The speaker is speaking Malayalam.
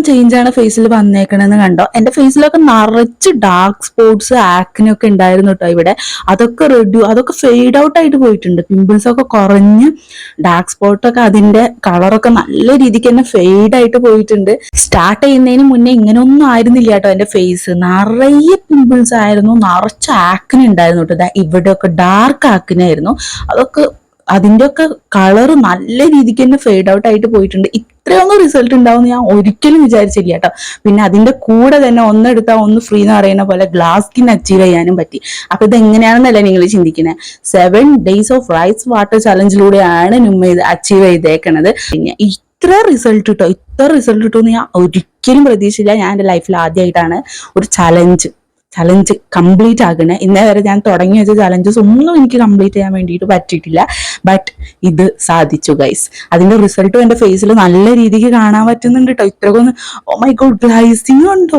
എത്രത്തോളം ചേഞ്ച് ആണ് ഫേസിൽ വന്നേക്കണെന്ന് കണ്ടോ? എന്റെ ഫേസിലൊക്കെ നിറച്ച് ഡാർക്ക് സ്പോട്സ് ആക്നൊക്കെ ഉണ്ടായിരുന്നു കേട്ടോ ഇവിടെ. അതൊക്കെ റെഡ്യൂ അതൊക്കെ ഫെയ്ഡ് ഔട്ട് ആയിട്ട് പോയിട്ടുണ്ട്. പിമ്പിൾസ് ഒക്കെ കുറഞ്ഞ് ഡാർക്ക് സ്പോട്ടൊക്കെ അതിന്റെ കളറൊക്കെ നല്ല രീതിക്ക് തന്നെ ഫെയ്ഡ് ആയിട്ട് പോയിട്ടുണ്ട്. സ്റ്റാർട്ട് ചെയ്യുന്നതിന് മുന്നേ ഇങ്ങനെയൊന്നും ആയിരുന്നില്ല കേട്ടോ എന്റെ ഫേസ് നിറയെ പിമ്പിൾസ് ആയിരുന്നു നിറച്ച് ആക്നി ഉണ്ടായിരുന്നു കേട്ടോ ഇവിടെയൊക്കെ ഡാർക്ക് ആക്നായിരുന്നു അതൊക്കെ അതിന്റെ ഒക്കെ കളർ നല്ല രീതിക്ക് തന്നെ ഫെയ്ഡ് ഔട്ട് ആയിട്ട് പോയിട്ടുണ്ട്. ഇത്രയൊന്നും റിസൾട്ട് ഉണ്ടാവും ഞാൻ ഒരിക്കലും വിചാരിച്ചില്ല കേട്ടോ. പിന്നെ അതിന്റെ കൂടെ തന്നെ ഒന്നെടുത്താൽ ഒന്ന് ഫ്രീ എന്ന് പറയുന്ന പോലെ ഗ്ലാസ് സ്കിൻ അച്ചീവ് ചെയ്യാനും പറ്റി. അപ്പൊ ഇത് എങ്ങനെയാണെന്നല്ല നിങ്ങൾ ചിന്തിക്കുന്നത് seven days of rice water ചലഞ്ചിലൂടെയാണ് നിമ്മ ഇത് അച്ചീവ് ചെയ്തേക്കണത്. പിന്നെ ഇത്ര റിസൾട്ട് കിട്ടോ? ഇത്ര റിസൾട്ട് കിട്ടുമെന്ന് ഞാൻ ഒരിക്കലും പ്രതീക്ഷിച്ചില്ല. ഞാൻ എന്റെ ലൈഫിൽ ആദ്യമായിട്ടാണ് ഒരു ചലഞ്ച് ചലഞ്ച് കംപ്ലീറ്റ് ആക്കണേ ഇന്നേ വരെ ഞാൻ തുടങ്ങി വെച്ച ചലഞ്ചസ് ഒന്നും എനിക്ക് കംപ്ലീറ്റ് ചെയ്യാൻ വേണ്ടിയിട്ട് പറ്റിയിട്ടില്ല. ബട്ട് ഇത് സാധിച്ചു ഗൈസ് അതിന്റെ റിസൾട്ടും എന്റെ ഫേസിൽ നല്ല രീതിക്ക് കാണാൻ പറ്റുന്നുണ്ട് കേട്ടോ ഇത്രക്കൊന്ന് ഓ മൈ ഗോഡ് ഗ്ലൈസിങ് ഉണ്ടോ?